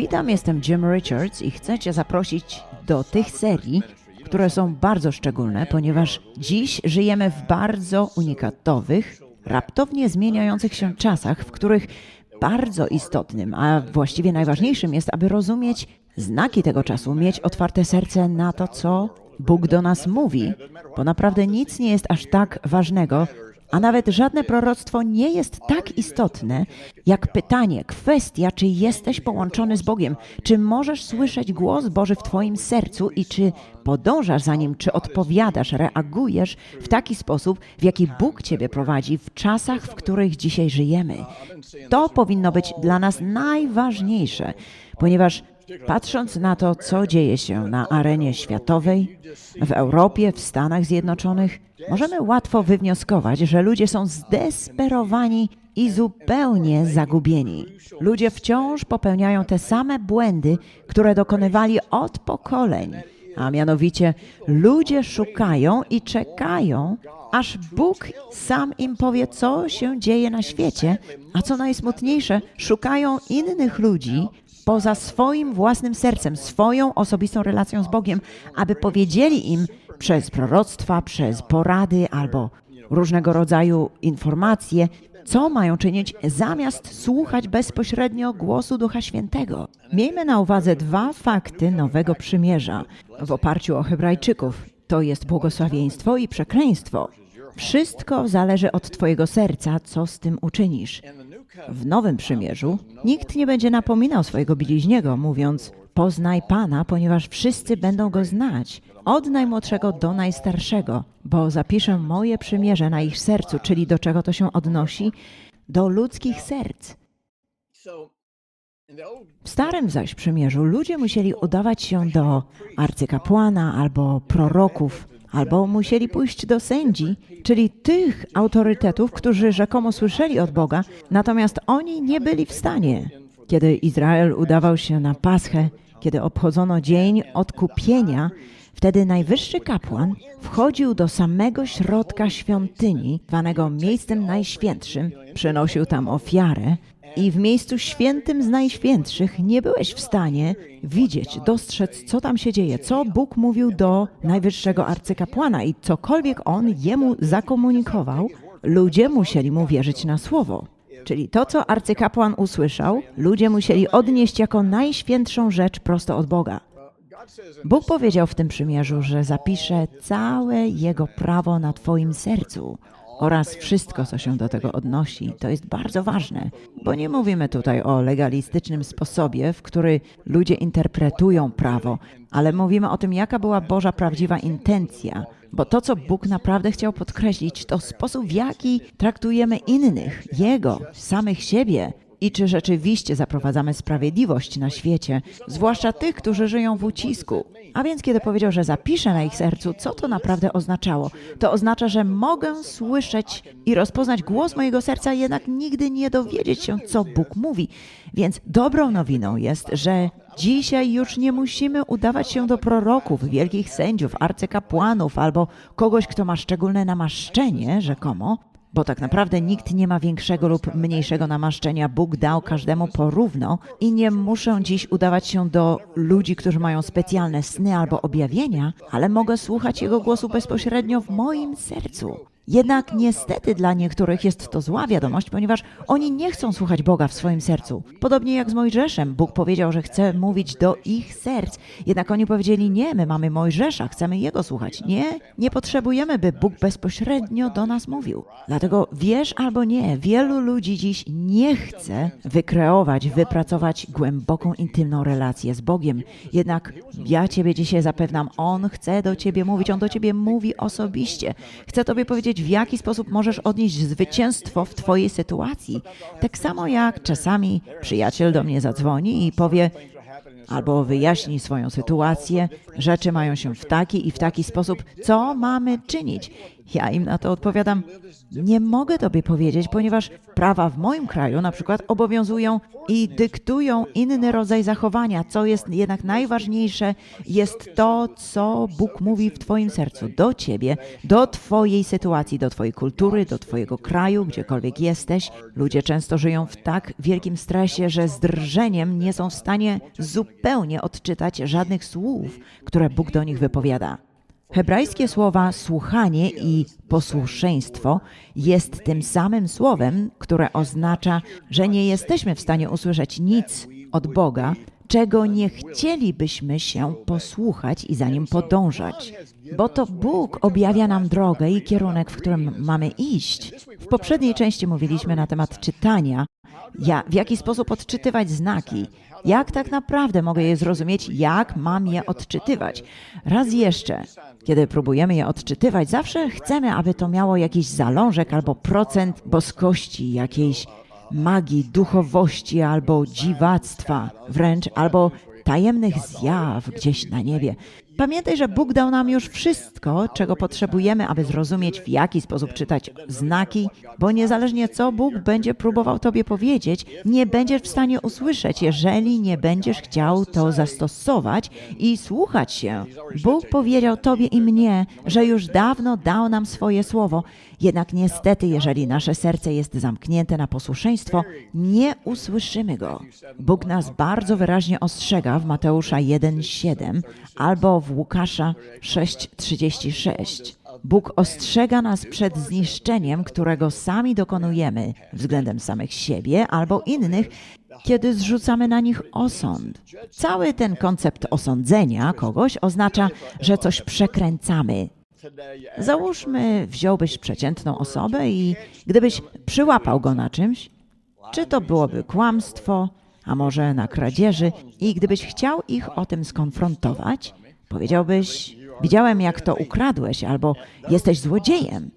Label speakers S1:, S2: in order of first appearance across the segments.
S1: Witam, jestem Jim Richards i chcę Cię zaprosić do tych serii, które są bardzo szczególne, ponieważ dziś żyjemy w bardzo unikatowych, raptownie zmieniających się czasach, w których bardzo istotnym, a właściwie najważniejszym jest, aby rozumieć znaki tego czasu, mieć otwarte serce na to, co Bóg do nas mówi, bo naprawdę nic nie jest aż tak ważnego, a nawet żadne proroctwo nie jest tak istotne, jak pytanie, kwestia, czy jesteś połączony z Bogiem, czy możesz słyszeć głos Boży w Twoim sercu i czy podążasz za nim, czy odpowiadasz, reagujesz w taki sposób, w jaki Bóg Ciebie prowadzi w czasach, w których dzisiaj żyjemy. To powinno być dla nas najważniejsze, ponieważ Patrząc na to, co dzieje się na arenie światowej, w Europie, w Stanach Zjednoczonych, możemy łatwo wywnioskować, że ludzie są zdesperowani i zupełnie zagubieni. Ludzie wciąż popełniają te same błędy, które dokonywali od pokoleń. A mianowicie ludzie szukają i czekają, aż Bóg sam im powie, co się dzieje na świecie, a co najsmutniejsze, szukają innych ludzi, poza swoim własnym sercem, swoją osobistą relacją z Bogiem, aby powiedzieli im przez proroctwa, przez porady albo różnego rodzaju informacje, co mają czynić, zamiast słuchać bezpośrednio głosu Ducha Świętego. Miejmy na uwadze dwa fakty Nowego Przymierza w oparciu o Hebrajczyków. To jest błogosławieństwo i przekleństwo. Wszystko zależy od Twojego serca, co z tym uczynisz. W Nowym Przymierzu nikt nie będzie napominał swojego bliźniego, mówiąc: Poznaj Pana, ponieważ wszyscy będą go znać, od najmłodszego do najstarszego, bo zapiszę moje przymierze na ich sercu, czyli do czego to się odnosi? Do ludzkich serc. W Starym zaś przymierzu ludzie musieli udawać się do arcykapłana albo proroków, albo musieli pójść do sędzi, czyli tych autorytetów, którzy rzekomo słyszeli od Boga, natomiast oni nie byli w stanie. Kiedy Izrael udawał się na Paschę, kiedy obchodzono dzień odkupienia, wtedy najwyższy kapłan wchodził do samego środka świątyni, zwanego miejscem najświętszym, przynosił tam ofiarę, i w miejscu świętym z najświętszych nie byłeś w stanie widzieć, dostrzec, co tam się dzieje, co Bóg mówił do najwyższego arcykapłana i cokolwiek on jemu zakomunikował, ludzie musieli mu wierzyć na słowo. Czyli to, co arcykapłan usłyszał, ludzie musieli odnieść jako najświętszą rzecz prosto od Boga. Bóg powiedział w tym przymierzu, że zapisze całe Jego prawo na Twoim sercu oraz wszystko, co się do tego odnosi. To jest bardzo ważne, bo nie mówimy tutaj o legalistycznym sposobie, w który ludzie interpretują prawo, ale mówimy o tym, jaka była Boża prawdziwa intencja. Bo to, co Bóg naprawdę chciał podkreślić, to sposób, w jaki traktujemy innych, Jego, samych siebie, i czy rzeczywiście zaprowadzamy sprawiedliwość na świecie, zwłaszcza tych, którzy żyją w ucisku. A więc, kiedy powiedział, że zapiszę na ich sercu, co to naprawdę oznaczało? To oznacza, że mogę słyszeć i rozpoznać głos mojego serca, jednak nigdy nie dowiedzieć się, co Bóg mówi. Więc dobrą nowiną jest, że Dzisiaj już nie musimy udawać się do proroków, wielkich sędziów, arcykapłanów albo kogoś, kto ma szczególne namaszczenie, rzekomo, bo tak naprawdę nikt nie ma większego lub mniejszego namaszczenia. Bóg dał każdemu porówno i nie muszę dziś udawać się do ludzi, którzy mają specjalne sny albo objawienia, ale mogę słuchać Jego głosu bezpośrednio w moim sercu. Jednak niestety dla niektórych jest to zła wiadomość, ponieważ oni nie chcą słuchać Boga w swoim sercu. Podobnie jak z Mojżeszem. Bóg powiedział, że chce mówić do ich serc. Jednak oni powiedzieli, nie, my mamy Mojżesza, chcemy Jego słuchać. Nie, nie potrzebujemy, by Bóg bezpośrednio do nas mówił. Dlatego wiesz albo nie, wielu ludzi dziś nie chce wykreować, wypracować głęboką, intymną relację z Bogiem. Jednak ja Ciebie dzisiaj zapewniam, On chce do Ciebie mówić, On do Ciebie mówi osobiście. Chce Tobie powiedzieć, w jaki sposób możesz odnieść zwycięstwo w Twojej sytuacji. Tak samo jak czasami przyjaciel do mnie zadzwoni i powie, albo wyjaśni swoją sytuację, rzeczy mają się w taki i w taki sposób, co mamy czynić. Ja im na to odpowiadam: Nie mogę tobie powiedzieć, ponieważ prawa w moim kraju na przykład obowiązują i dyktują inny rodzaj zachowania. Co jest jednak najważniejsze, jest to, co Bóg mówi w Twoim sercu do Ciebie, do Twojej sytuacji, do Twojej kultury, do Twojego kraju, gdziekolwiek jesteś. Ludzie często żyją w tak wielkim stresie, że z drżeniem nie są w stanie zupełnie odczytać żadnych słów, które Bóg do nich wypowiada. Hebrajskie słowa słuchanie i posłuszeństwo jest tym samym słowem, które oznacza, że nie jesteśmy w stanie usłyszeć nic od Boga, czego nie chcielibyśmy się posłuchać i za nim podążać. Bo to Bóg objawia nam drogę i kierunek, w którym mamy iść. W poprzedniej części mówiliśmy na temat czytania, ja, w jaki sposób odczytywać znaki, jak tak naprawdę mogę je zrozumieć, jak mam je odczytywać. Raz jeszcze, kiedy próbujemy je odczytywać, zawsze chcemy, aby to miało jakiś zalążek albo procent boskości, jakiejś magii, duchowości albo dziwactwa, wręcz albo tajemnych zjaw gdzieś na niebie. Pamiętaj, że Bóg dał nam już wszystko, czego potrzebujemy, aby zrozumieć, w jaki sposób czytać znaki, bo niezależnie co Bóg będzie próbował Tobie powiedzieć, nie będziesz w stanie usłyszeć, jeżeli nie będziesz chciał to zastosować i słuchać się. Bóg powiedział Tobie i mnie, że już dawno dał nam swoje słowo, jednak niestety, jeżeli nasze serce jest zamknięte na posłuszeństwo, nie usłyszymy go. Bóg nas bardzo wyraźnie ostrzega w Mateusza 1,7 albo w Łukasza 6,36. Bóg ostrzega nas przed zniszczeniem, którego sami dokonujemy względem samych siebie albo innych, kiedy zrzucamy na nich osąd. Cały ten koncept osądzenia kogoś oznacza, że coś przekręcamy, Załóżmy, wziąłbyś przeciętną osobę i gdybyś przyłapał go na czymś, czy to byłoby kłamstwo, a może na kradzieży, i gdybyś chciał ich o tym skonfrontować, powiedziałbyś: Widziałem, jak to ukradłeś, albo jesteś złodziejem.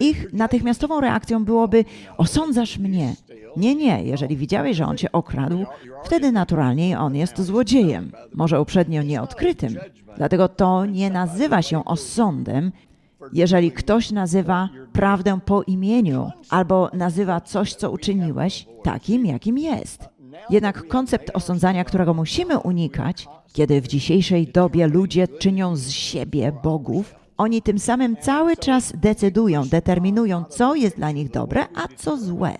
S1: Ich natychmiastową reakcją byłoby: Osądzasz mnie. Nie, nie, jeżeli widziałeś, że on cię okradł, wtedy naturalnie on jest złodziejem, może uprzednio nieodkrytym. Dlatego to nie nazywa się osądem, jeżeli ktoś nazywa prawdę po imieniu albo nazywa coś, co uczyniłeś, takim, jakim jest. Jednak koncept osądzania, którego musimy unikać, kiedy w dzisiejszej dobie ludzie czynią z siebie bogów, oni tym samym cały czas decydują, determinują, co jest dla nich dobre, a co złe.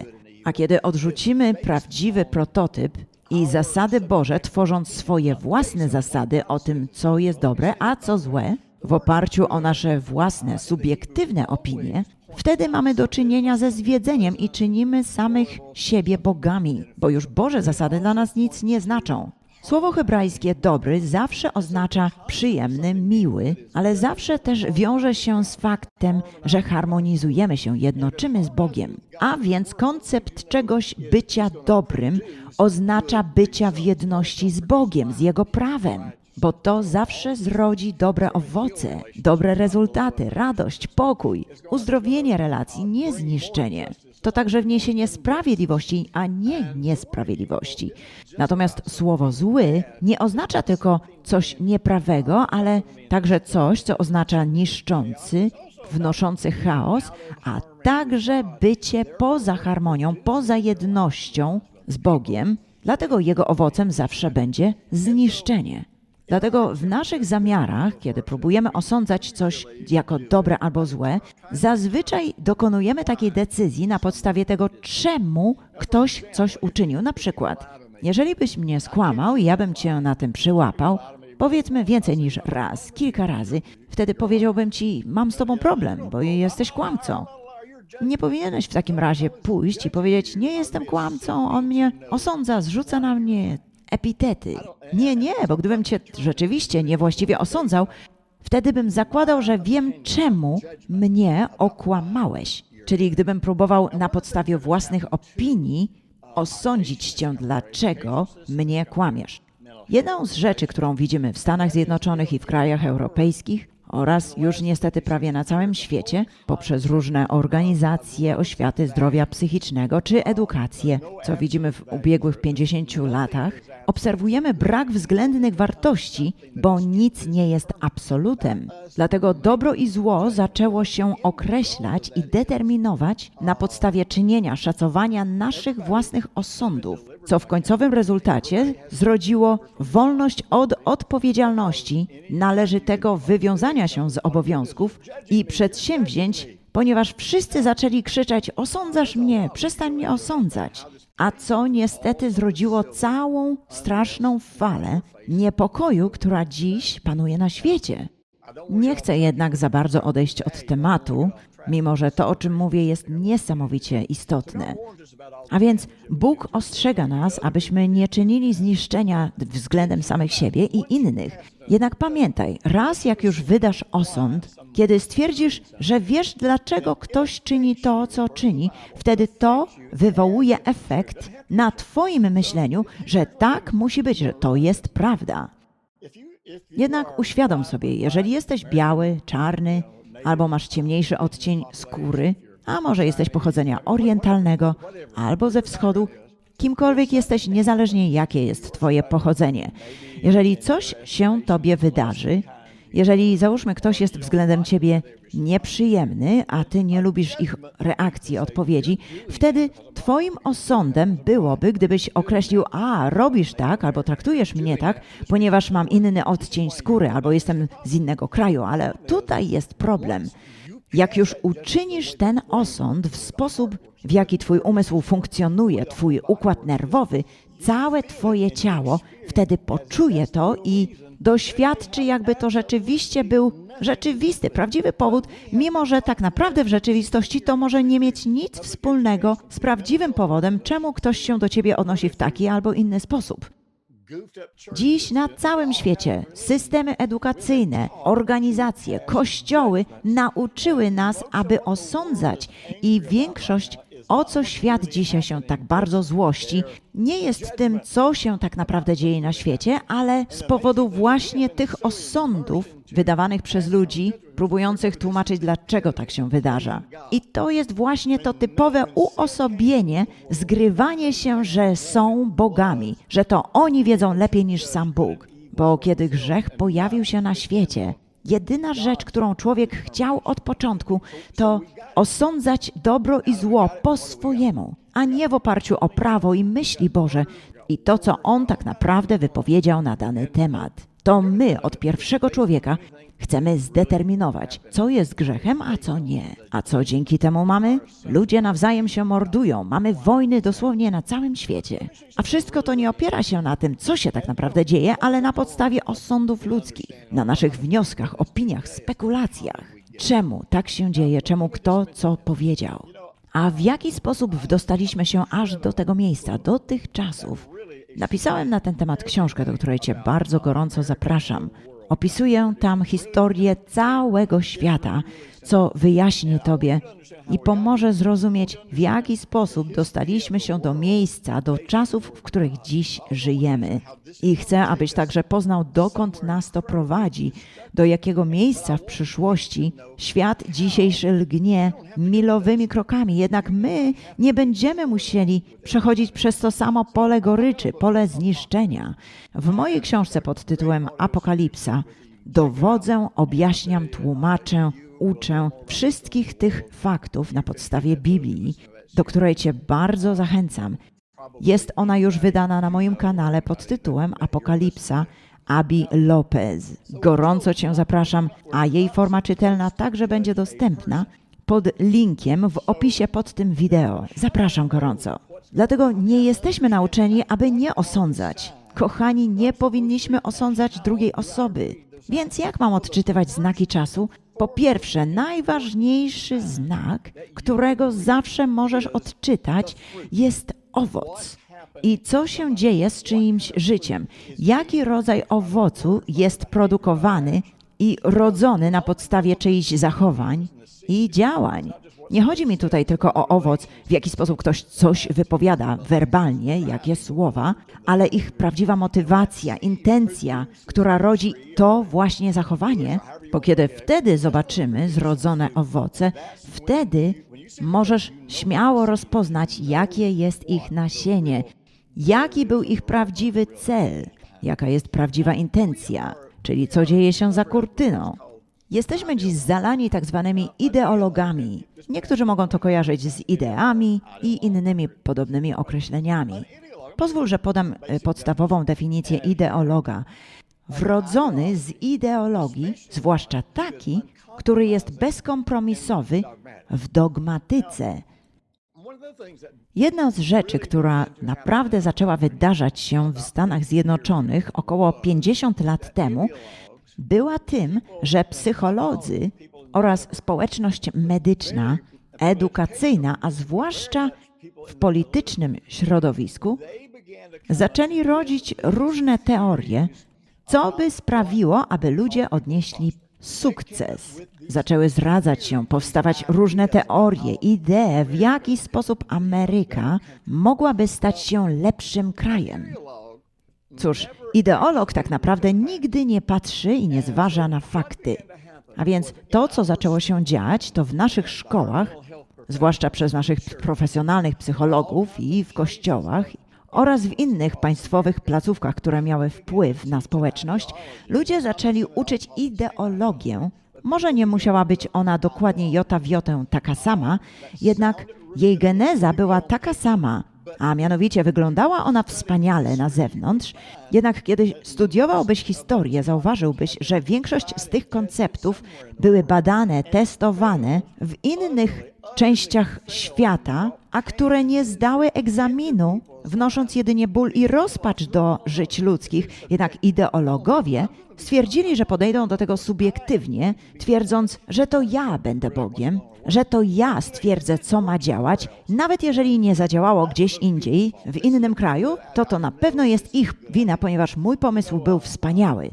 S1: A kiedy odrzucimy prawdziwy prototyp i zasady Boże, tworząc swoje własne zasady o tym, co jest dobre, a co złe, w oparciu o nasze własne, subiektywne opinie, wtedy mamy do czynienia ze zwiedzeniem i czynimy samych siebie bogami, bo już Boże zasady dla nas nic nie znaczą. Słowo hebrajskie dobry zawsze oznacza przyjemny, miły, ale zawsze też wiąże się z faktem, że harmonizujemy się, jednoczymy z Bogiem. A więc koncept czegoś bycia dobrym oznacza bycia w jedności z Bogiem, z Jego prawem. Bo to zawsze zrodzi dobre owoce, dobre rezultaty, radość, pokój, uzdrowienie relacji, nie zniszczenie to także wniesienie sprawiedliwości, a nie niesprawiedliwości. Natomiast słowo zły nie oznacza tylko coś nieprawego, ale także coś, co oznacza niszczący, wnoszący chaos, a także bycie poza harmonią, poza jednością z Bogiem. Dlatego jego owocem zawsze będzie zniszczenie. Dlatego w naszych zamiarach, kiedy próbujemy osądzać coś jako dobre albo złe, zazwyczaj dokonujemy takiej decyzji na podstawie tego, czemu ktoś coś uczynił. Na przykład, jeżeli byś mnie skłamał i ja bym cię na tym przyłapał, powiedzmy więcej niż raz, kilka razy, wtedy powiedziałbym ci, mam z tobą problem, bo jesteś kłamcą. Nie powinieneś w takim razie pójść i powiedzieć, nie jestem kłamcą, on mnie osądza, zrzuca na mnie epitety. Nie, nie, bo gdybym cię rzeczywiście niewłaściwie osądzał, wtedy bym zakładał, że wiem, czemu mnie okłamałeś. Czyli gdybym próbował na podstawie własnych opinii osądzić cię, dlaczego mnie kłamiesz. Jedną z rzeczy, którą widzimy w Stanach Zjednoczonych i w krajach europejskich, oraz już niestety prawie na całym świecie poprzez różne organizacje oświaty zdrowia psychicznego czy edukację, co widzimy w ubiegłych 50 latach, obserwujemy brak względnych wartości, bo nic nie jest absolutem. Dlatego dobro i zło zaczęło się określać i determinować na podstawie czynienia, szacowania naszych własnych osądów, co w końcowym rezultacie zrodziło wolność od odpowiedzialności, należytego wywiązania się z obowiązków i przedsięwzięć, ponieważ wszyscy zaczęli krzyczeć: Osądzasz mnie, przestań mnie osądzać. A co niestety zrodziło całą straszną falę niepokoju, która dziś panuje na świecie. Nie chcę jednak za bardzo odejść od tematu, mimo że to, o czym mówię, jest niesamowicie istotne. A więc Bóg ostrzega nas, abyśmy nie czynili zniszczenia względem samych siebie i innych. Jednak pamiętaj, raz jak już wydasz osąd, kiedy stwierdzisz, że wiesz, dlaczego ktoś czyni to, co czyni, wtedy to wywołuje efekt na Twoim myśleniu, że tak musi być, że to jest prawda. Jednak uświadom sobie, jeżeli jesteś biały, czarny, albo masz ciemniejszy odcień skóry, a może jesteś pochodzenia orientalnego, albo ze wschodu, kimkolwiek jesteś, niezależnie jakie jest Twoje pochodzenie. Jeżeli coś się Tobie wydarzy, jeżeli załóżmy ktoś jest względem Ciebie nieprzyjemny, a Ty nie lubisz ich reakcji, odpowiedzi, wtedy Twoim osądem byłoby, gdybyś określił, a robisz tak, albo traktujesz mnie tak, ponieważ mam inny odcień skóry, albo jestem z innego kraju, ale tutaj jest problem. Jak już uczynisz ten osąd w sposób, w jaki Twój umysł funkcjonuje, Twój układ nerwowy, całe Twoje ciało wtedy poczuje to i doświadczy, jakby to rzeczywiście był rzeczywisty, prawdziwy powód, mimo że tak naprawdę w rzeczywistości to może nie mieć nic wspólnego z prawdziwym powodem, czemu ktoś się do Ciebie odnosi w taki albo inny sposób. Dziś na całym świecie systemy edukacyjne, organizacje, kościoły nauczyły nas, aby osądzać i większość, o co świat dzisiaj się tak bardzo złości, nie jest tym, co się tak naprawdę dzieje na świecie, ale z powodu właśnie tych osądów wydawanych przez ludzi, próbujących tłumaczyć, dlaczego tak się wydarza. I to jest właśnie to typowe uosobienie, zgrywanie się, że są bogami, że to oni wiedzą lepiej niż sam Bóg. Bo kiedy grzech pojawił się na świecie, jedyna rzecz, którą człowiek chciał od początku, to osądzać dobro i zło po swojemu, a nie w oparciu o prawo i myśli Boże i to, co on tak naprawdę wypowiedział na dany temat. To my od pierwszego człowieka chcemy zdeterminować, co jest grzechem, a co nie. A co dzięki temu mamy? Ludzie nawzajem się mordują, mamy wojny dosłownie na całym świecie. A wszystko to nie opiera się na tym, co się tak naprawdę dzieje, ale na podstawie osądów ludzkich, na naszych wnioskach, opiniach, spekulacjach. Czemu tak się dzieje, czemu kto co powiedział? A w jaki sposób wdostaliśmy się aż do tego miejsca, do tych czasów? Napisałem na ten temat książkę, do której Cię bardzo gorąco zapraszam. Opisuję tam historię całego świata, co wyjaśni Tobie i pomoże zrozumieć, w jaki sposób dostaliśmy się do miejsca, do czasów, w których dziś żyjemy. I chcę, abyś także poznał, dokąd nas to prowadzi, do jakiego miejsca w przyszłości świat dzisiejszy lgnie milowymi krokami. Jednak my nie będziemy musieli przechodzić przez to samo pole goryczy, pole zniszczenia. W mojej książce pod tytułem Apokalipsa dowodzę, objaśniam, tłumaczę, uczę wszystkich tych faktów na podstawie Biblii, do której Cię bardzo zachęcam. Jest ona już wydana na moim kanale pod tytułem Apokalipsa Abi Lopez. Gorąco Cię zapraszam, a jej forma czytelna także będzie dostępna pod linkiem w opisie pod tym wideo. Zapraszam gorąco. Dlatego nie jesteśmy nauczeni, aby nie osądzać. Kochani, nie powinniśmy osądzać drugiej osoby. Więc jak mam odczytywać znaki czasu? Po pierwsze, najważniejszy znak, którego zawsze możesz odczytać, jest owoc. I co się dzieje z czyimś życiem? Jaki rodzaj owocu jest produkowany i rodzony na podstawie czyichś zachowań i działań? Nie chodzi mi tutaj tylko o owoc, w jaki sposób ktoś coś wypowiada werbalnie, jakie słowa, ale ich prawdziwa motywacja, intencja, która rodzi to właśnie zachowanie, Bo kiedy wtedy zobaczymy zrodzone owoce, wtedy możesz śmiało rozpoznać, jakie jest ich nasienie, jaki był ich prawdziwy cel, jaka jest prawdziwa intencja, czyli co dzieje się za kurtyną. Jesteśmy dziś zalani tak zwanymi ideologami. Niektórzy mogą to kojarzyć z ideami i innymi podobnymi określeniami. Pozwól, że podam e, podstawową definicję ideologa. Wrodzony z ideologii, zwłaszcza taki, który jest bezkompromisowy w dogmatyce. Jedna z rzeczy, która naprawdę zaczęła wydarzać się w Stanach Zjednoczonych około 50 lat temu, była tym, że psycholodzy oraz społeczność medyczna, edukacyjna, a zwłaszcza w politycznym środowisku, zaczęli rodzić różne teorie, co by sprawiło, aby ludzie odnieśli sukces. Zaczęły zradzać się, powstawać różne teorie, idee, w jaki sposób Ameryka mogłaby stać się lepszym krajem. Cóż, ideolog tak naprawdę nigdy nie patrzy i nie zważa na fakty. A więc to, co zaczęło się dziać, to w naszych szkołach, zwłaszcza przez naszych profesjonalnych psychologów i w kościołach, oraz w innych państwowych placówkach, które miały wpływ na społeczność, ludzie zaczęli uczyć ideologię. Może nie musiała być ona dokładnie jota w jotę taka sama, jednak jej geneza była taka sama, a mianowicie wyglądała ona wspaniale na zewnątrz, jednak kiedy studiowałbyś historię, zauważyłbyś, że większość z tych konceptów były badane, testowane w innych częściach świata, a które nie zdały egzaminu, wnosząc jedynie ból i rozpacz do żyć ludzkich. Jednak ideologowie stwierdzili, że podejdą do tego subiektywnie, twierdząc, że to ja będę Bogiem, że to ja stwierdzę, co ma działać, nawet jeżeli nie zadziałało gdzieś indziej, w innym kraju, to to na pewno jest ich wina, ponieważ mój pomysł był wspaniały.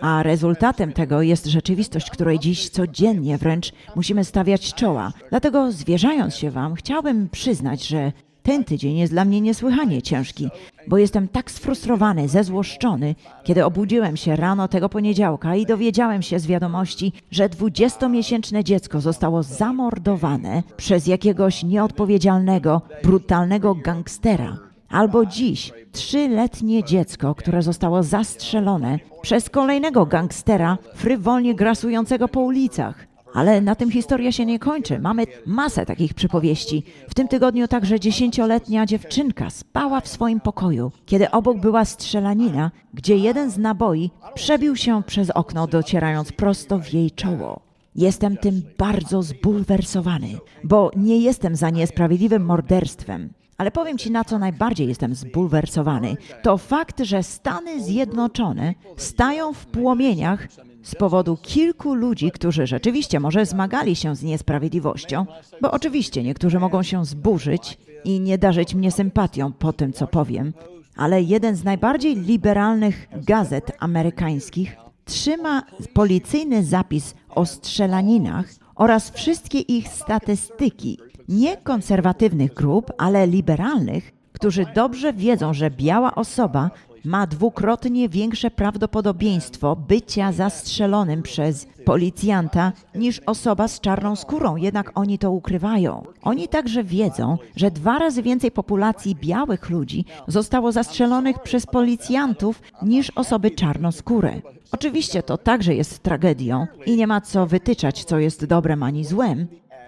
S1: A rezultatem tego jest rzeczywistość, której dziś codziennie wręcz musimy stawiać czoła. Dlatego zwierzając się Wam, chciałbym przyznać, że ten tydzień jest dla mnie niesłychanie ciężki, bo jestem tak sfrustrowany, zezłoszczony, kiedy obudziłem się rano tego poniedziałka i dowiedziałem się z wiadomości, że 20-miesięczne dziecko zostało zamordowane przez jakiegoś nieodpowiedzialnego, brutalnego gangstera. Albo dziś trzyletnie dziecko, które zostało zastrzelone przez kolejnego gangstera frywolnie grasującego po ulicach. Ale na tym historia się nie kończy. Mamy masę takich przypowieści. W tym tygodniu także dziesięcioletnia dziewczynka spała w swoim pokoju, kiedy obok była strzelanina, gdzie jeden z naboi przebił się przez okno, docierając prosto w jej czoło. Jestem tym bardzo zbulwersowany, bo nie jestem za niesprawiedliwym morderstwem. Ale powiem Ci, na co najbardziej jestem zbulwersowany. To fakt, że Stany Zjednoczone stają w płomieniach z powodu kilku ludzi, którzy rzeczywiście może zmagali się z niesprawiedliwością, bo oczywiście niektórzy mogą się zburzyć i nie darzyć mnie sympatią po tym, co powiem, ale jeden z najbardziej liberalnych gazet amerykańskich trzyma policyjny zapis o strzelaninach oraz wszystkie ich statystyki, nie konserwatywnych grup, ale liberalnych, którzy dobrze wiedzą, że biała osoba ma dwukrotnie większe prawdopodobieństwo bycia zastrzelonym przez policjanta niż osoba z czarną skórą, jednak oni to ukrywają. Oni także wiedzą, że dwa razy więcej populacji białych ludzi zostało zastrzelonych przez policjantów niż osoby czarnoskóre. Oczywiście to także jest tragedią i nie ma co wytyczać, co jest dobrem ani złem,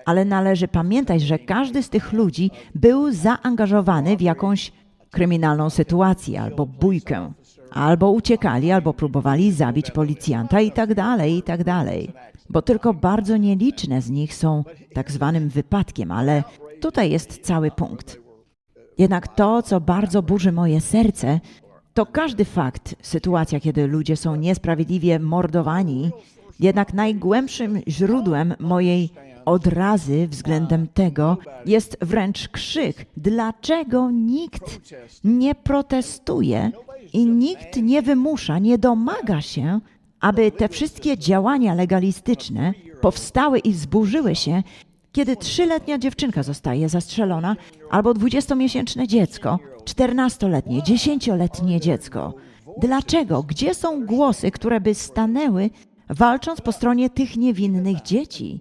S1: ale należy pamiętać, że każdy z tych ludzi był zaangażowany w jakąś kryminalną sytuację albo bójkę. Albo uciekali, albo próbowali zabić policjanta i tak dalej, i tak dalej. Bo tylko bardzo nieliczne z nich są tak zwanym wypadkiem, ale tutaj jest cały punkt. Jednak to, co bardzo burzy moje serce, to każdy fakt, sytuacja, kiedy ludzie są niesprawiedliwie mordowani, jednak najgłębszym źródłem mojej odrazy względem tego jest wręcz krzyk, dlaczego nikt nie protestuje i nikt nie wymusza, nie domaga się, aby te wszystkie działania legalistyczne powstały i wzburzyły się, kiedy trzyletnia dziewczynka zostaje zastrzelona, albo dwudziestomiesięczne dziecko, czternastoletnie, dziesięcioletnie dziecko. Dlaczego? Gdzie są głosy, które by stanęły walcząc po stronie tych niewinnych dzieci.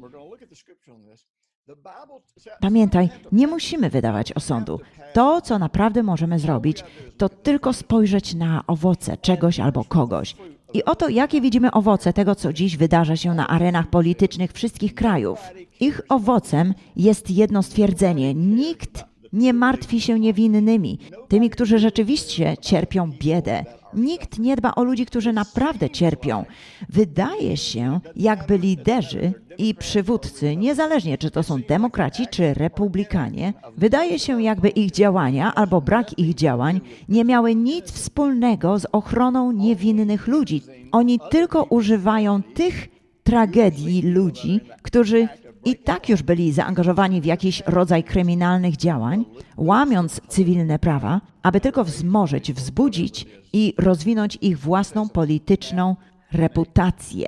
S1: Pamiętaj, nie musimy wydawać osądu. To, co naprawdę możemy zrobić, to tylko spojrzeć na owoce czegoś albo kogoś. I oto jakie widzimy owoce tego, co dziś wydarza się na arenach politycznych wszystkich krajów. Ich owocem jest jedno stwierdzenie: nikt nie martwi się niewinnymi, tymi, którzy rzeczywiście cierpią biedę. Nikt nie dba o ludzi, którzy naprawdę cierpią. Wydaje się, jakby liderzy i przywódcy, niezależnie czy to są demokraci czy republikanie, wydaje się, jakby ich działania albo brak ich działań nie miały nic wspólnego z ochroną niewinnych ludzi. Oni tylko używają tych tragedii ludzi, którzy i tak już byli zaangażowani w jakiś rodzaj kryminalnych działań, łamiąc cywilne prawa, aby tylko wzmożyć, wzbudzić i rozwinąć ich własną polityczną reputację.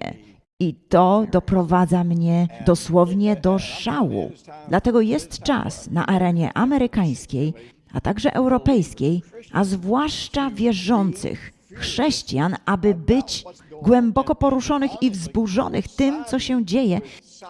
S1: I to doprowadza mnie dosłownie do szału. Dlatego jest czas na arenie amerykańskiej, a także europejskiej, a zwłaszcza wierzących, chrześcijan, aby być głęboko poruszonych i wzburzonych tym, co się dzieje,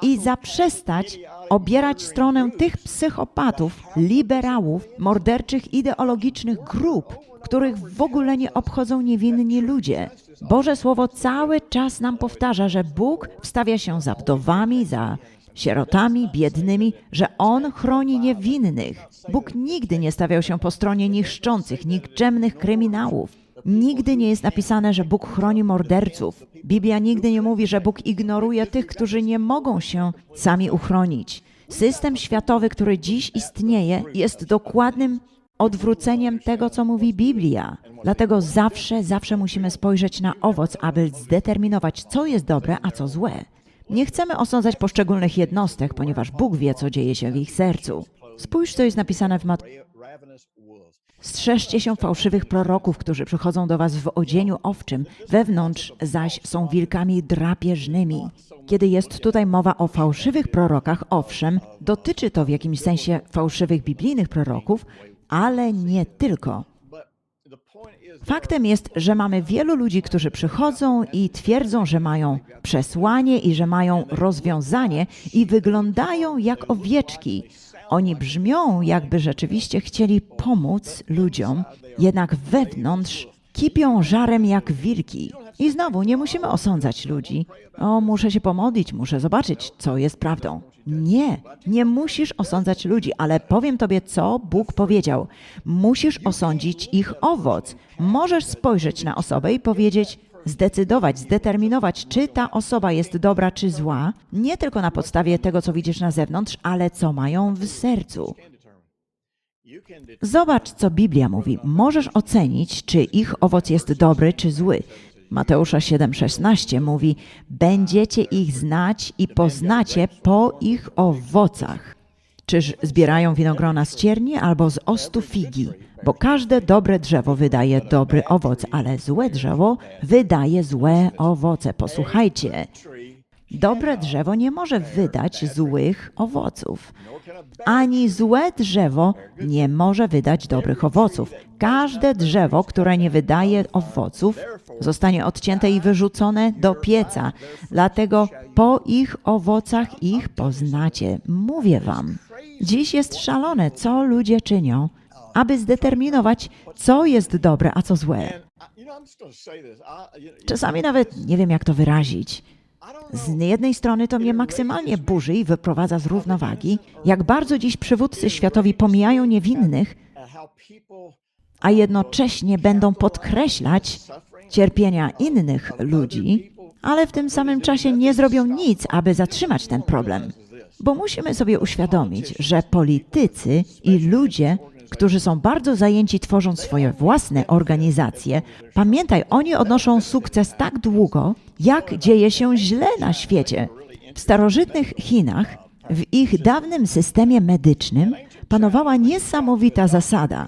S1: i zaprzestać obierać stronę tych psychopatów, liberałów, morderczych, ideologicznych grup, których w ogóle nie obchodzą niewinni ludzie. Boże Słowo cały czas nam powtarza, że Bóg wstawia się za wdowami, za sierotami, biednymi, że On chroni niewinnych. Bóg nigdy nie stawiał się po stronie niszczących, nikczemnych kryminałów. Nigdy nie jest napisane, że Bóg chroni morderców. Biblia nigdy nie mówi, że Bóg ignoruje tych, którzy nie mogą się sami uchronić. System światowy, który dziś istnieje, jest dokładnym odwróceniem tego, co mówi Biblia. Dlatego zawsze, zawsze musimy spojrzeć na owoc, aby zdeterminować, co jest dobre, a co złe. Nie chcemy osądzać poszczególnych jednostek, ponieważ Bóg wie, co dzieje się w ich sercu. Spójrz, co jest napisane w Mat Strzeżcie się fałszywych proroków, którzy przychodzą do was w odzieniu owczym, wewnątrz zaś są wilkami drapieżnymi. Kiedy jest tutaj mowa o fałszywych prorokach, owszem, dotyczy to w jakimś sensie fałszywych biblijnych proroków, ale nie tylko. Faktem jest, że mamy wielu ludzi, którzy przychodzą i twierdzą, że mają przesłanie i że mają rozwiązanie i wyglądają jak owieczki. Oni brzmią, jakby rzeczywiście chcieli pomóc ludziom, jednak wewnątrz kipią żarem jak wilki. I znowu nie musimy osądzać ludzi. O, muszę się pomodlić, muszę zobaczyć, co jest prawdą. Nie, nie musisz osądzać ludzi, ale powiem tobie, co Bóg powiedział. Musisz osądzić ich owoc. Możesz spojrzeć na osobę i powiedzieć, zdecydować, zdeterminować, czy ta osoba jest dobra czy zła, nie tylko na podstawie tego, co widzisz na zewnątrz, ale co mają w sercu. Zobacz, co Biblia mówi. Możesz ocenić, czy ich owoc jest dobry czy zły. Mateusza 7,16 mówi: Będziecie ich znać i poznacie po ich owocach. Czyż zbierają winogrona z cierni albo z ostu figi? Bo każde dobre drzewo wydaje dobry owoc, ale złe drzewo wydaje złe owoce. Posłuchajcie. Dobre drzewo nie może wydać złych owoców. Ani złe drzewo nie może wydać dobrych owoców. Każde drzewo, które nie wydaje owoców, zostanie odcięte i wyrzucone do pieca. Dlatego po ich owocach ich poznacie. Mówię wam. Dziś jest szalone, co ludzie czynią, aby zdeterminować, co jest dobre, a co złe. Czasami nawet nie wiem, jak to wyrazić. Z jednej strony to mnie maksymalnie burzy i wyprowadza z równowagi, jak bardzo dziś przywódcy światowi pomijają niewinnych, a jednocześnie będą podkreślać cierpienia innych ludzi, ale w tym samym czasie nie zrobią nic, aby zatrzymać ten problem. Bo musimy sobie uświadomić, że politycy i ludzie, którzy są bardzo zajęci tworząc swoje własne organizacje, pamiętaj, oni odnoszą sukces tak długo, jak dzieje się źle na świecie. W starożytnych Chinach, w ich dawnym systemie medycznym, panowała niesamowita zasada.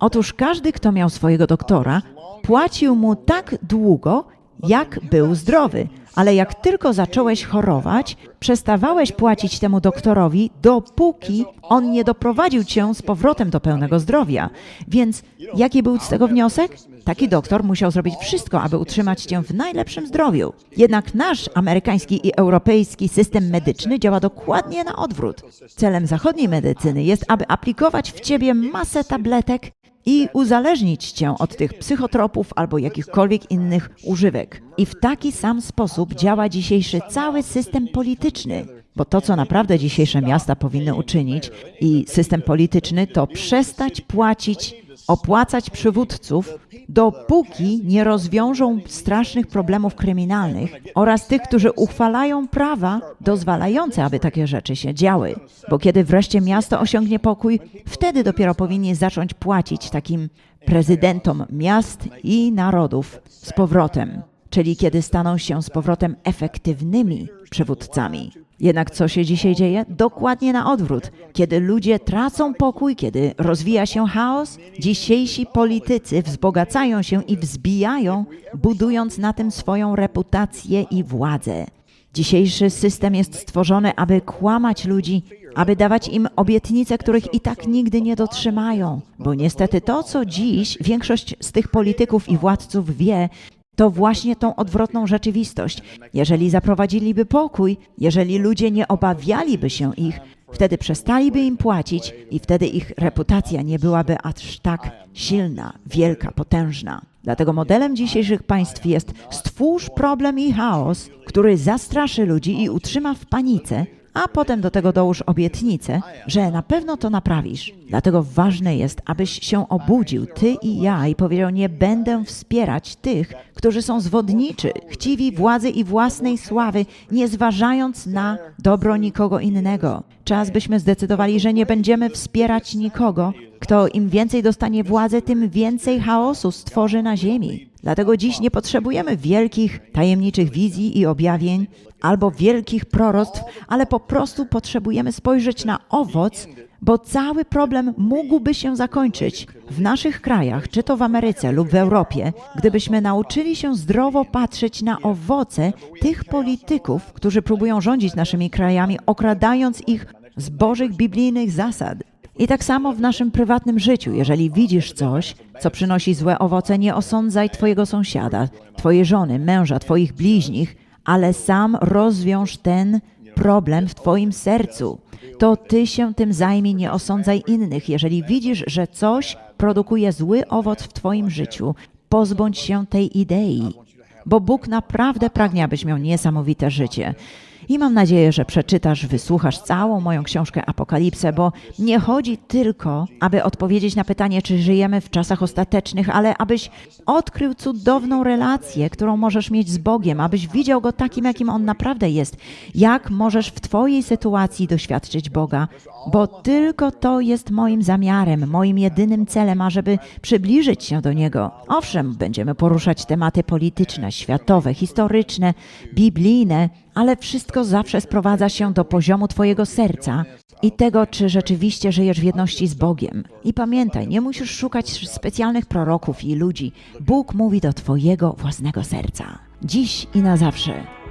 S1: Otóż każdy, kto miał swojego doktora, płacił mu tak długo, jak był zdrowy, Ale jak tylko zacząłeś chorować, przestawałeś płacić temu doktorowi, dopóki on nie doprowadził cię z powrotem do pełnego zdrowia. Więc jaki był z tego wniosek? Taki doktor musiał zrobić wszystko, aby utrzymać cię w najlepszym zdrowiu. Jednak nasz amerykański i europejski system medyczny działa dokładnie na odwrót. Celem zachodniej medycyny jest, aby aplikować w ciebie masę tabletek i uzależnić cię od tych psychotropów albo jakichkolwiek innych używek. I w taki sam sposób działa dzisiejszy cały system polityczny. Bo to, co naprawdę dzisiejsze miasta powinny uczynić i system polityczny, to przestać płacić, opłacać przywódców, dopóki nie rozwiążą strasznych problemów kryminalnych oraz tych, którzy uchwalają prawa dozwalające, aby takie rzeczy się działy. Bo kiedy wreszcie miasto osiągnie pokój, wtedy dopiero powinni zacząć płacić takim prezydentom miast i narodów z powrotem, czyli kiedy staną się z powrotem efektywnymi przywódcami. Jednak co się dzisiaj dzieje? Dokładnie na odwrót. Kiedy ludzie tracą pokój, kiedy rozwija się chaos, dzisiejsi politycy wzbogacają się i wzbijają, budując na tym swoją reputację i władzę. Dzisiejszy system jest stworzony, aby kłamać ludzi, aby dawać im obietnice, których i tak nigdy nie dotrzymają. Bo niestety to, co dziś większość z tych polityków i władców wie, to właśnie tą odwrotną rzeczywistość. Jeżeli zaprowadziliby pokój, jeżeli ludzie nie obawialiby się ich, wtedy przestaliby im płacić i wtedy ich reputacja nie byłaby aż tak silna, wielka, potężna. Dlatego modelem dzisiejszych państw jest stwórz problem i chaos, który zastraszy ludzi i utrzyma w panice, a potem do tego dołóż obietnicę, że na pewno to naprawisz. Dlatego ważne jest, abyś się obudził, ty i ja, i powiedział: Nie będę wspierać tych, którzy są zwodniczy, chciwi władzy i własnej sławy, nie zważając na dobro nikogo innego. Czas byśmy zdecydowali, że nie będziemy wspierać nikogo, kto im więcej dostanie władzy, tym więcej chaosu stworzy na ziemi. Dlatego dziś nie potrzebujemy wielkich, tajemniczych wizji i objawień albo wielkich proroctw, ale po prostu potrzebujemy spojrzeć na owoc, bo cały problem mógłby się zakończyć w naszych krajach, czy to w Ameryce lub w Europie, gdybyśmy nauczyli się zdrowo patrzeć na owoce tych polityków, którzy próbują rządzić naszymi krajami, okradając ich z bożych biblijnych zasad. I tak samo w naszym prywatnym życiu, jeżeli widzisz coś, co przynosi złe owoce, nie osądzaj twojego sąsiada, twojej żony, męża, twoich bliźnich, ale sam rozwiąż ten problem w twoim sercu. To ty się tym zajmij, nie osądzaj innych. Jeżeli widzisz, że coś produkuje zły owoc w twoim życiu, pozbądź się tej idei, bo Bóg naprawdę pragnie, abyś miał niesamowite życie. I mam nadzieję, że przeczytasz, wysłuchasz całą moją książkę Apokalipsę, bo nie chodzi tylko, aby odpowiedzieć na pytanie, czy żyjemy w czasach ostatecznych, ale abyś odkrył cudowną relację, którą możesz mieć z Bogiem, abyś widział Go takim, jakim On naprawdę jest. Jak możesz w Twojej sytuacji doświadczyć Boga, bo tylko to jest moim zamiarem, moim jedynym celem, ażeby przybliżyć się do Niego. Owszem, będziemy poruszać tematy polityczne, światowe, historyczne, biblijne, ale wszystko zawsze sprowadza się do poziomu Twojego serca i tego, czy rzeczywiście żyjesz w jedności z Bogiem. I pamiętaj, nie musisz szukać specjalnych proroków i ludzi. Bóg mówi do Twojego własnego serca. Dziś i na zawsze.